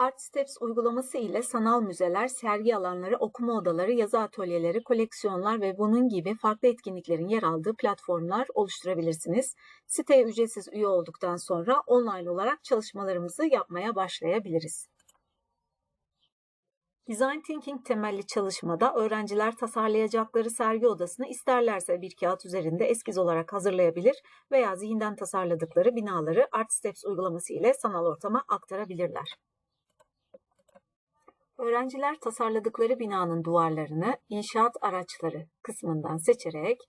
Art Steps uygulaması ile sanal müzeler, sergi alanları, okuma odaları, yazı atölyeleri, koleksiyonlar ve bunun gibi farklı etkinliklerin yer aldığı platformlar oluşturabilirsiniz. Siteye ücretsiz üye olduktan sonra online olarak çalışmalarımızı yapmaya başlayabiliriz. Design Thinking temelli çalışmada öğrenciler tasarlayacakları sergi odasını isterlerse bir kağıt üzerinde eskiz olarak hazırlayabilir veya zihinden tasarladıkları binaları Art Steps uygulaması ile sanal ortama aktarabilirler. Öğrenciler tasarladıkları binanın duvarlarını inşaat araçları kısmından seçerek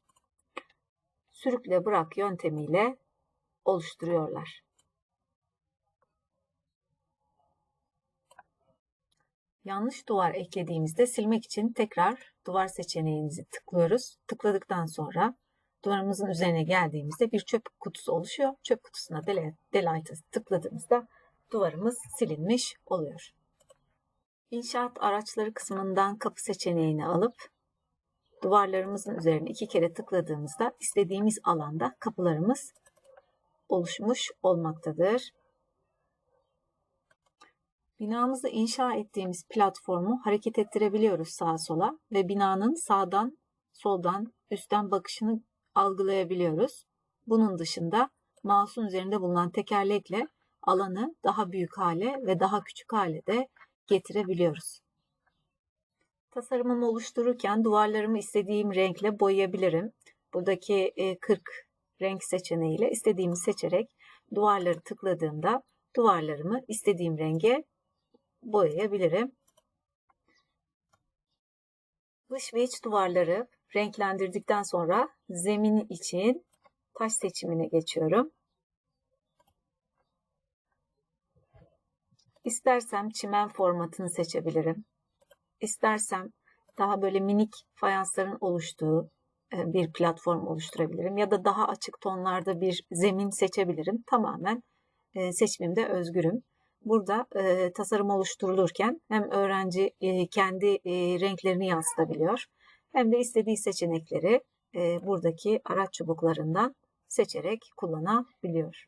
sürükle bırak yöntemiyle oluşturuyorlar. Yanlış duvar eklediğimizde silmek için tekrar duvar seçeneğimizi tıklıyoruz. Tıkladıktan sonra duvarımızın üzerine geldiğimizde bir çöp kutusu oluşuyor. Çöp kutusuna Delight'ı tıkladığımızda duvarımız silinmiş oluyor. İnşaat araçları kısmından kapı seçeneğini alıp duvarlarımızın üzerine iki kere tıkladığımızda istediğimiz alanda kapılarımız oluşmuş olmaktadır. Binamızı inşa ettiğimiz platformu hareket ettirebiliyoruz sağa sola ve binanın sağdan, soldan, üstten bakışını algılayabiliyoruz. Bunun dışında mouse'un üzerinde bulunan tekerlekle alanı daha büyük hale ve daha küçük hale de getirebiliyoruz. Tasarımımı oluştururken duvarlarımı istediğim renkle boyayabilirim. Buradaki 40 renk seçeneğiyle istediğimi seçerek duvarları tıkladığımda duvarlarımı istediğim renge boyayabilirim. Dış ve iç duvarları renklendirdikten sonra zemin için taş seçimine geçiyorum. İstersem çimen formatını seçebilirim. İstersem daha böyle minik fayansların oluştuğu e, bir platform oluşturabilirim ya da daha açık tonlarda bir zemin seçebilirim. Tamamen e, seçimimde özgürüm. Burada e, tasarım oluşturulurken hem öğrenci kendi renklerini yansıtabiliyor hem de istediği seçenekleri buradaki araç çubuklarından seçerek kullanabiliyor.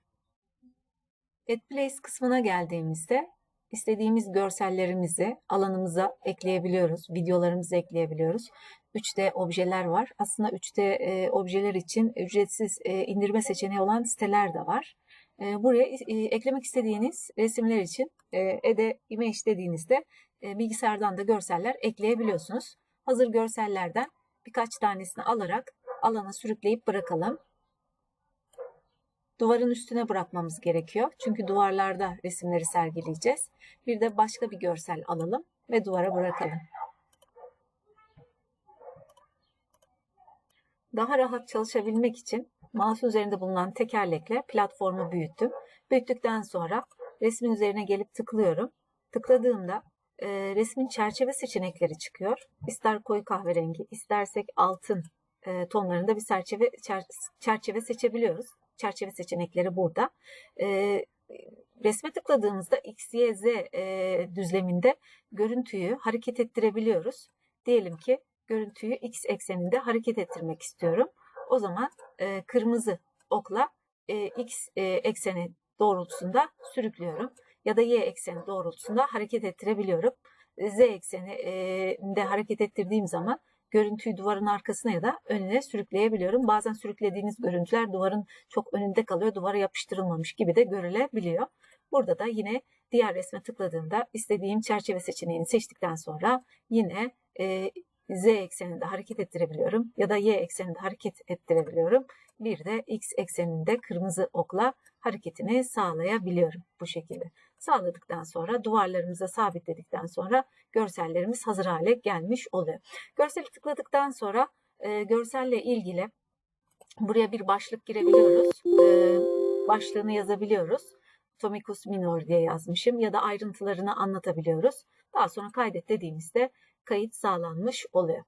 Add kısmına geldiğimizde istediğimiz görsellerimizi alanımıza ekleyebiliyoruz, videolarımızı ekleyebiliyoruz. 3D objeler var. Aslında 3D e, objeler için ücretsiz e, indirme seçeneği olan siteler de var. E, buraya e, eklemek istediğiniz resimler için e, Ede Image dediğinizde e, bilgisayardan da görseller ekleyebiliyorsunuz. Hazır görsellerden birkaç tanesini alarak alana sürükleyip bırakalım duvarın üstüne bırakmamız gerekiyor. Çünkü duvarlarda resimleri sergileyeceğiz. Bir de başka bir görsel alalım ve duvara bırakalım. Daha rahat çalışabilmek için mouse üzerinde bulunan tekerlekle platformu büyüttüm. Büyüttükten sonra resmin üzerine gelip tıklıyorum. Tıkladığımda e, resmin çerçeve seçenekleri çıkıyor. İster koyu kahverengi, istersek altın e, tonlarında bir çerçeve, çer, çerçeve seçebiliyoruz çerçeve seçenekleri burada. E, resme tıkladığımızda X, Y, Z e, düzleminde görüntüyü hareket ettirebiliyoruz. Diyelim ki görüntüyü X ekseninde hareket ettirmek istiyorum. O zaman e, kırmızı okla e, X e, ekseni doğrultusunda sürüklüyorum. Ya da Y ekseni doğrultusunda hareket ettirebiliyorum. Z ekseninde hareket ettirdiğim zaman görüntüyü duvarın arkasına ya da önüne sürükleyebiliyorum. Bazen sürüklediğiniz görüntüler duvarın çok önünde kalıyor, duvara yapıştırılmamış gibi de görülebiliyor. Burada da yine diğer resme tıkladığımda istediğim çerçeve seçeneğini seçtikten sonra yine e, Z ekseninde hareket ettirebiliyorum ya da Y ekseninde hareket ettirebiliyorum. Bir de X ekseninde kırmızı okla hareketini sağlayabiliyorum bu şekilde. Sağladıktan sonra duvarlarımıza sabitledikten sonra görsellerimiz hazır hale gelmiş oluyor. Görseli tıkladıktan sonra e, görselle ilgili buraya bir başlık girebiliyoruz. E, başlığını yazabiliyoruz. Tomicus minor diye yazmışım ya da ayrıntılarını anlatabiliyoruz. Daha sonra kaydet dediğimizde kayıt sağlanmış oluyor.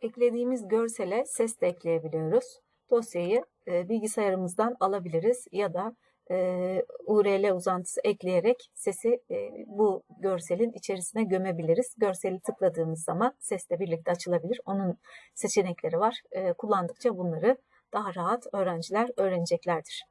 Eklediğimiz görsele ses de ekleyebiliyoruz. Dosyayı e, bilgisayarımızdan alabiliriz ya da e, URL uzantısı ekleyerek sesi e, bu görselin içerisine gömebiliriz. Görseli tıkladığımız zaman sesle birlikte açılabilir. Onun seçenekleri var. E, kullandıkça bunları daha rahat öğrenciler öğreneceklerdir.